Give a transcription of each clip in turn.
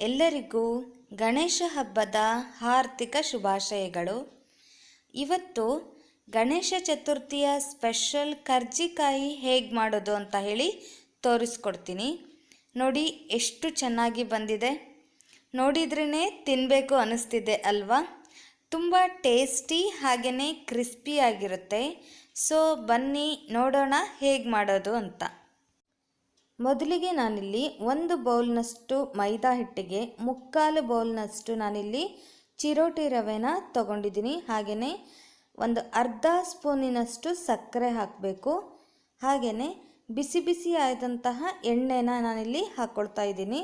ಎಲ್ಲರಿಗೂ ಗಣೇಶ ಹಬ್ಬದ ಹಾರ್ದಿಕ ಶುಭಾಶಯಗಳು. ಇವತ್ತು ಗಣೇಶ ಚತುರ್ಥಿಯ ಸ್ಪೆಷಲ್ ಕರ್ಜಿಕಾಯಿ ಹೇಗೆ ಮಾಡೋದು ಅಂತ ಹೇಳಿ ತೋರಿಸ್ಕೊಡ್ತೀನಿ. ನೋಡಿ ಎಷ್ಟು ಚೆನ್ನಾಗಿ ಬಂದಿದೆ. ನೋಡಿದ್ರೇ ತಿನ್ನಬೇಕು ಅನ್ನಿಸ್ತಿದೆ ಅಲ್ವಾ? ತುಂಬ ಟೇಸ್ಟಿ ಹಾಗೆಯೇ ಕ್ರಿಸ್ಪಿಯಾಗಿರುತ್ತೆ ಸೊ ಬನ್ನಿ ನೋಡೋಣ ಹೇಗೆ ಮಾಡೋದು ಅಂತ. ಮೊದಲಿಗೆ ನಾನಿಲ್ಲಿ ಒಂದು ಬೌಲ್ನಷ್ಟು ಮೈದಾ ಹಿಟ್ಟಿಗೆ ಮುಕ್ಕಾಲು ಬೌಲ್ನಷ್ಟು ನಾನಿಲ್ಲಿ ಚಿರೋಟಿ ರವೆನ ತಗೊಂಡಿದ್ದೀನಿ. ಹಾಗೆಯೇ ಒಂದು ಅರ್ಧ ಸ್ಪೂನಿನಷ್ಟು ಸಕ್ಕರೆ ಹಾಕಬೇಕು. ಹಾಗೆಯೇ ಬಿಸಿ ಬಿಸಿ ಆದಂತಹ ಎಣ್ಣೆನ ನಾನಿಲ್ಲಿ ಹಾಕ್ಕೊಳ್ತಾ ಇದ್ದೀನಿ.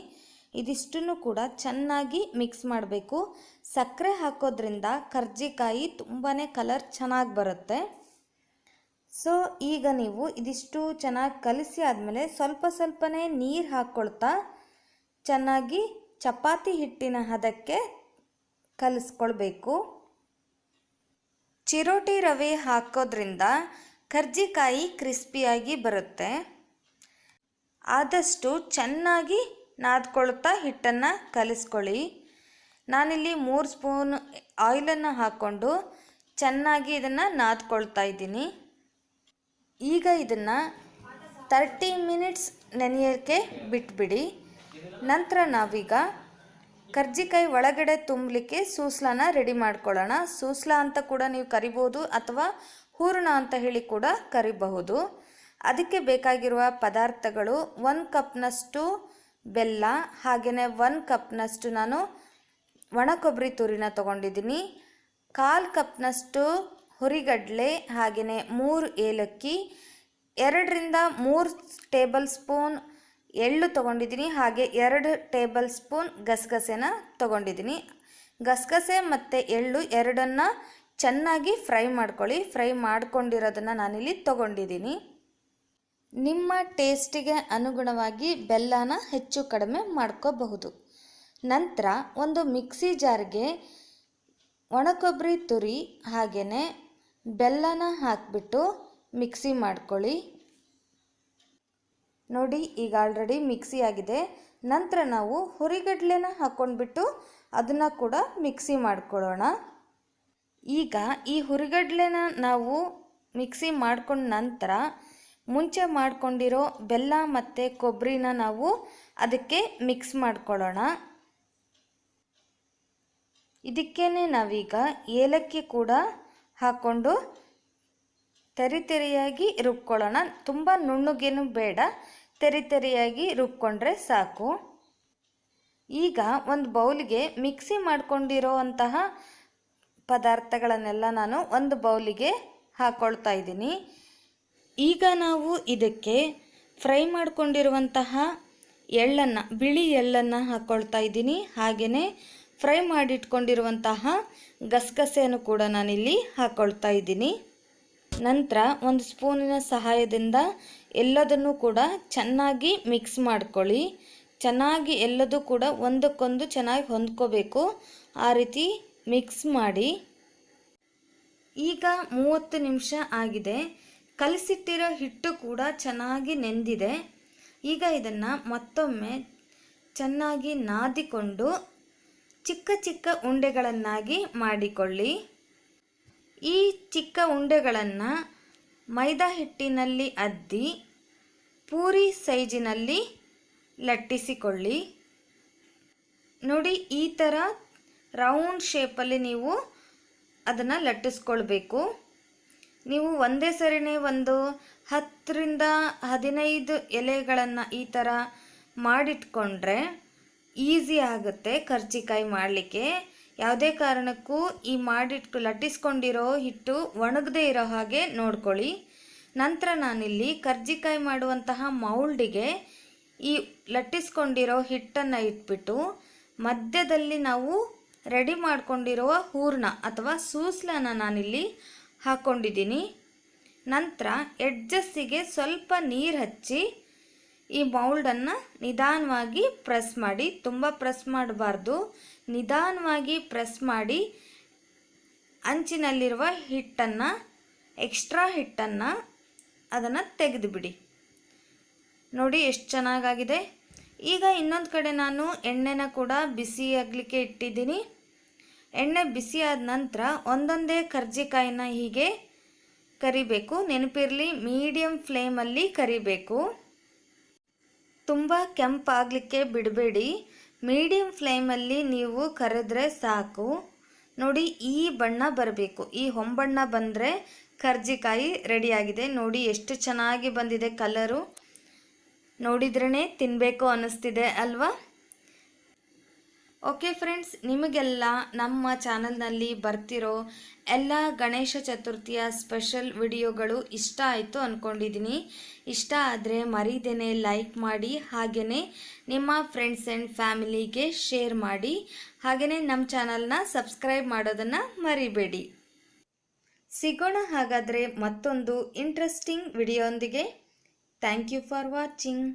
ಇದಿಷ್ಟನ್ನು ಕೂಡ ಚೆನ್ನಾಗಿ ಮಿಕ್ಸ್ ಮಾಡಬೇಕು. ಸಕ್ಕರೆ ಹಾಕೋದ್ರಿಂದ ಕರ್ಜಿಕಾಯಿ ತುಂಬಾ ಕಲರ್ ಚೆನ್ನಾಗಿ ಬರುತ್ತೆ. ಸೊ ಈಗ ನೀವು ಇದಿಷ್ಟು ಚೆನ್ನಾಗಿ ಕಲಸಿ ಆದಮೇಲೆ ಸ್ವಲ್ಪ ಸ್ವಲ್ಪನೇ ನೀರು ಹಾಕ್ಕೊಳ್ತಾ ಚೆನ್ನಾಗಿ ಚಪಾತಿ ಹಿಟ್ಟಿನ ಹದಕ್ಕೆ ಕಲಿಸ್ಕೊಳ್ಬೇಕು. ಚಿರೋಟಿ ರವೆ ಹಾಕೋದ್ರಿಂದ ಕರ್ಜಿಕಾಯಿ ಕ್ರಿಸ್ಪಿಯಾಗಿ ಬರುತ್ತೆ. ಆದಷ್ಟು ಚೆನ್ನಾಗಿ ನಾದ್ಕೊಳ್ತಾ ಹಿಟ್ಟನ್ನು ಕಲಿಸ್ಕೊಳ್ಳಿ. ನಾನಿಲ್ಲಿ ಮೂರು ಸ್ಪೂನ್ ಆಯಿಲನ್ನು ಹಾಕ್ಕೊಂಡು ಚೆನ್ನಾಗಿ ಇದನ್ನು ನಾದ್ಕೊಳ್ತಾ ಇದ್ದೀನಿ. ಈಗ ಇದನ್ನು ತರ್ಟಿ ಮಿನಿಟ್ಸ್ ನೆನೆಯೋಕ್ಕೆ ಬಿಟ್ಬಿಡಿ. ನಂತರ ನಾವೀಗ ಕರ್ಜಿಕಾಯಿ ಒಳಗಡೆ ತುಂಬಲಿಕ್ಕೆ ಸೂಸ್ಲಾನ ರೆಡಿ ಮಾಡ್ಕೊಳ್ಳೋಣ. ಸೂಸ್ಲಾ ಅಂತ ಕೂಡ ನೀವು ಕರಿಬೋದು ಅಥವಾ ಹೂರಣ ಅಂತ ಹೇಳಿ ಕೂಡ ಕರಿಬಹುದು. ಅದಕ್ಕೆ ಬೇಕಾಗಿರುವ ಪದಾರ್ಥಗಳು ಒಂದು ಕಪ್ನಷ್ಟು ಬೆಲ್ಲ ಹಾಗೆಯೇ ಒಂದು ಕಪ್ನಷ್ಟು ನಾನು ಒಣ ಕೊಬ್ಬರಿ ತುರಿನ ತೊಗೊಂಡಿದ್ದೀನಿ. ಕಾಲು ಕಪ್ನಷ್ಟು ಹುರಿಗಡಲೆ ಹಾಗೆಯೇ ಮೂರು ಏಲಕ್ಕಿ, ಎರಡರಿಂದ ಮೂರು ಟೇಬಲ್ ಸ್ಪೂನ್ ಎಳ್ಳು ತೊಗೊಂಡಿದ್ದೀನಿ, ಹಾಗೆ ಎರಡು ಟೇಬಲ್ ಸ್ಪೂನ್ ಗಸಗಸೆನ ತೊಗೊಂಡಿದ್ದೀನಿ. ಗಸಗಸೆ ಮತ್ತು ಎಳ್ಳು ಎರಡನ್ನು ಚೆನ್ನಾಗಿ ಫ್ರೈ ಮಾಡ್ಕೊಳ್ಳಿ. ಫ್ರೈ ಮಾಡ್ಕೊಂಡಿರೋದನ್ನು ನಾನಿಲ್ಲಿ ತೊಗೊಂಡಿದ್ದೀನಿ. ನಿಮ್ಮ ಟೇಸ್ಟಿಗೆ ಅನುಗುಣವಾಗಿ ಬೆಲ್ಲನ ಹೆಚ್ಚು ಕಡಿಮೆ ಮಾಡ್ಕೋಬಹುದು. ನಂತರ ಒಂದು ಮಿಕ್ಸಿ ಜಾರ್ಗೆ ಒಣಕೊಬ್ಬರಿ ತುರಿ ಹಾಗೆಯೇ ಬೆಲ್ಲನ ಹಾಕಿಬಿಟ್ಟು ಮಿಕ್ಸಿ ಮಾಡ್ಕೊಳ್ಳಿ. ನೋಡಿ, ಈಗ ಆಲ್ರೆಡಿ ಮಿಕ್ಸಿ ಆಗಿದೆ. ನಂತರ ನಾವು ಹುರಿಗಡ್ಲೆನ ಹಾಕ್ಕೊಂಡ್ಬಿಟ್ಟು ಅದನ್ನು ಕೂಡ ಮಿಕ್ಸಿ ಮಾಡ್ಕೊಳ್ಳೋಣ. ಈಗ ಈ ಹುರಿಗಡ್ಲೆನ ನಾವು ಮಿಕ್ಸಿ ಮಾಡ್ಕೊಂಡ ನಂತರ ಮುಂಚೆ ಮಾಡ್ಕೊಂಡಿರೋ ಬೆಲ್ಲ ಮತ್ತು ಕೊಬ್ಬರಿನ ನಾವು ಅದಕ್ಕೆ ಮಿಕ್ಸ್ ಮಾಡ್ಕೊಳ್ಳೋಣ. ಇದಕ್ಕೇನೆ ನಾವೀಗ ಏಲಕ್ಕಿ ಕೂಡ ಹಾಕ್ಕೊಂಡು ತೆರಿ ತೆರಿಯಾಗಿ ರುಬ್ಕೊಳ್ಳೋಣ. ತುಂಬ ನುಣ್ಣುಗೇನು ಬೇಡ. ತೆರಿ ತೆರಿಯಾಗಿ ರುಬ್ಕೊಂಡ್ರೆ ಸಾಕು. ಈಗ ಒಂದು ಬೌಲಿಗೆ ಮಿಕ್ಸಿ ಮಾಡ್ಕೊಂಡಿರೋ ಅಂತಹ ಪದಾರ್ಥಗಳನ್ನೆಲ್ಲ ನಾನು ಒಂದು ಬೌಲಿಗೆ ಹಾಕ್ಕೊಳ್ತಾ ಇದ್ದೀನಿ. ಈಗ ನಾವು ಇದಕ್ಕೆ ಫ್ರೈ ಮಾಡಿಕೊಂಡಿರುವಂತಹ ಎಳ್ಳನ್ನು, ಬಿಳಿ ಎಳ್ಳನ್ನು ಹಾಕ್ಕೊಳ್ತಾ ಇದ್ದೀನಿ. ಹಾಗೆಯೇ ಫ್ರೈ ಮಾಡಿಟ್ಕೊಂಡಿರುವಂತಹ ಗಸಗಸೆಯನ್ನು ಕೂಡ ನಾನಿಲ್ಲಿ ಹಾಕ್ಕೊಳ್ತಾ ಇದ್ದೀನಿ. ನಂತರ ಒಂದು ಸ್ಪೂನಿನ ಸಹಾಯದಿಂದ ಎಲ್ಲದನ್ನು ಕೂಡ ಚೆನ್ನಾಗಿ ಮಿಕ್ಸ್ ಮಾಡ್ಕೊಳ್ಳಿ. ಚೆನ್ನಾಗಿ ಎಲ್ಲದೂ ಕೂಡ ಒಂದಕ್ಕೊಂದು ಚೆನ್ನಾಗಿ ಹೊಂದ್ಕೋಬೇಕು. ಆ ರೀತಿ ಮಿಕ್ಸ್ ಮಾಡಿ. ಈಗ ಮೂವತ್ತು ನಿಮಿಷ ಆಗಿದೆ. ಕಲಸಿಟ್ಟಿರೋ ಹಿಟ್ಟು ಕೂಡ ಚೆನ್ನಾಗಿ ನೆಂದಿದೆ. ಈಗ ಇದನ್ನು ಮತ್ತೊಮ್ಮೆ ಚೆನ್ನಾಗಿ ನಾದಿಕೊಂಡು ಚಿಕ್ಕ ಚಿಕ್ಕ ಉಂಡೆಗಳನ್ನಾಗಿ ಮಾಡಿಕೊಳ್ಳಿ. ಈ ಚಿಕ್ಕ ಉಂಡೆಗಳನ್ನು ಮೈದಾ ಹಿಟ್ಟಿನಲ್ಲಿ ಅದ್ದಿ ಪೂರಿ ಸೈಜಿನಲ್ಲಿ ಲಟ್ಟಿಸಿಕೊಳ್ಳಿ. ನೋಡಿ, ಈ ಥರ ರೌಂಡ್ ಶೇಪಲ್ಲಿ ನೀವು ಅದನ್ನು ಲಟ್ಟಿಸ್ಕೊಳ್ಬೇಕು. ನೀವು ಒಂದೇ ಸರಿನೇ ಒಂದು ಹತ್ತರಿಂದ ಹದಿನೈದು ಎಲೆಗಳನ್ನು ಈ ಥರ ಮಾಡಿಟ್ಕೊಂಡ್ರೆ ಈಸಿ ಆಗುತ್ತೆ ಕರ್ಜಿಕಾಯಿ ಮಾಡಲಿಕ್ಕೆ. ಯಾವುದೇ ಕಾರಣಕ್ಕೂ ಈ ಮಾಡಿಟ್ಟು, ಲಟ್ಟಿಸ್ಕೊಂಡಿರೋ ಹಿಟ್ಟು ಒಣಗದೇ ಇರೋ ಹಾಗೆ ನೋಡ್ಕೊಳ್ಳಿ. ನಂತರ ನಾನಿಲ್ಲಿ ಕರ್ಜಿಕಾಯಿ ಮಾಡುವಂತಹ ಮೌಲ್ಡಿಗೆ ಈ ಲಟ್ಟಿಸ್ಕೊಂಡಿರೋ ಹಿಟ್ಟನ್ನು ಇಟ್ಬಿಟ್ಟು, ಮಧ್ಯದಲ್ಲಿ ನಾವು ರೆಡಿ ಮಾಡಿಕೊಂಡಿರುವ ಹೂರ್ಣ ಅಥವಾ ಸೂಸ್ಲನ ನಾನಿಲ್ಲಿ ಹಾಕ್ಕೊಂಡಿದ್ದೀನಿ ನಂತರ ಎಡ್ಜಸ್ಸಿಗೆ ಸ್ವಲ್ಪ ನೀರು ಹಚ್ಚಿ ಈ ಮೌಲ್ಡನ್ನು ನಿಧಾನವಾಗಿ ಪ್ರೆಸ್ ಮಾಡಿ, ತುಂಬ ಪ್ರೆಸ್ ಮಾಡಬಾರ್ದು. ನಿಧಾನವಾಗಿ ಪ್ರೆಸ್ ಮಾಡಿ, ಅಂಚಿನಲ್ಲಿರುವ ಹಿಟ್ಟನ್ನು, ಎಕ್ಸ್ಟ್ರಾ ಹಿಟ್ಟನ್ನು ಅದನ್ನು ತೆಗೆದುಬಿಡಿ. ನೋಡಿ ಎಷ್ಟು ಚೆನ್ನಾಗಾಗಿದೆ. ಈಗ ಇನ್ನೊಂದು ಕಡೆ ನಾನು ಎಣ್ಣೆನ ಕೂಡ ಬಿಸಿ ಆಗಲಿಕ್ಕೆ ಇಟ್ಟಿದ್ದೀನಿ. ಎಣ್ಣೆ ಬಿಸಿ ಆದ ನಂತರ ಒಂದೊಂದೇ ಕರ್ಜಿಕಾಯಿನ ಹೀಗೆ ಕರಿಬೇಕು. ನೆನಪಿರಲಿ ಮೀಡಿಯಮ್ ಫ್ಲೇಮಲ್ಲಿ ಕರಿಬೇಕು. ತುಂಬ ಕೆಂಪಾಗಲಿಕ್ಕೆ ಬಿಡಬೇಡಿ. ಮೀಡಿಯಂ ಫ್ಲೇಮಲ್ಲಿ ನೀವು ಕರೆದ್ರೆ ಸಾಕು. ನೋಡಿ, ಈ ಬಣ್ಣ ಬರಬೇಕು. ಈ ಹೊಂಬಣ್ಣ ಬಂದರೆ ಕರ್ಜಿಕಾಯಿ ರೆಡಿಯಾಗಿದೆ. ನೋಡಿ, ಎಷ್ಟು ಚೆನ್ನಾಗಿ ಬಂದಿದೆ ಕಲರು. ನೋಡಿದ್ರೇ ತಿನ್ನಬೇಕು ಅನ್ನಿಸ್ತಿದೆ, ಅಲ್ವಾ? ಓಕೆ ಫ್ರೆಂಡ್ಸ್ ನಿಮಗೆಲ್ಲ ನಮ್ಮ ಚಾನಲ್ನಲ್ಲಿ ಬರ್ತಿರೋ ಎಲ್ಲ ಗಣೇಶ ಚತುರ್ಥಿಯ ಸ್ಪೆಷಲ್ ವಿಡಿಯೋಗಳು ಇಷ್ಟ ಆಯಿತು ಅಂದ್ಕೊಂಡಿದ್ದೀನಿ ಇಷ್ಟ ಆದರೆ ಮರೀದೇನೆ ಲೈಕ್ ಮಾಡಿ ಹಾಗೆಯೇ ನಿಮ್ಮ ಫ್ರೆಂಡ್ಸ್ ಆ್ಯಂಡ್ ಫ್ಯಾಮಿಲಿಗೆ ಶೇರ್ ಮಾಡಿ ಹಾಗೆಯೇ ನಮ್ಮ ಚಾನಲ್ನ ಸಬ್ಸ್ಕ್ರೈಬ್ ಮಾಡೋದನ್ನು ಮರಿಬೇಡಿ. ಸಿಗೋಣ ಹಾಗಾದರೆ ಮತ್ತೊಂದು ಇಂಟ್ರೆಸ್ಟಿಂಗ್ ವಿಡಿಯೋಂದಿಗೆ ಥ್ಯಾಂಕ್ ಯು ಫಾರ್ ವಾಚಿಂಗ್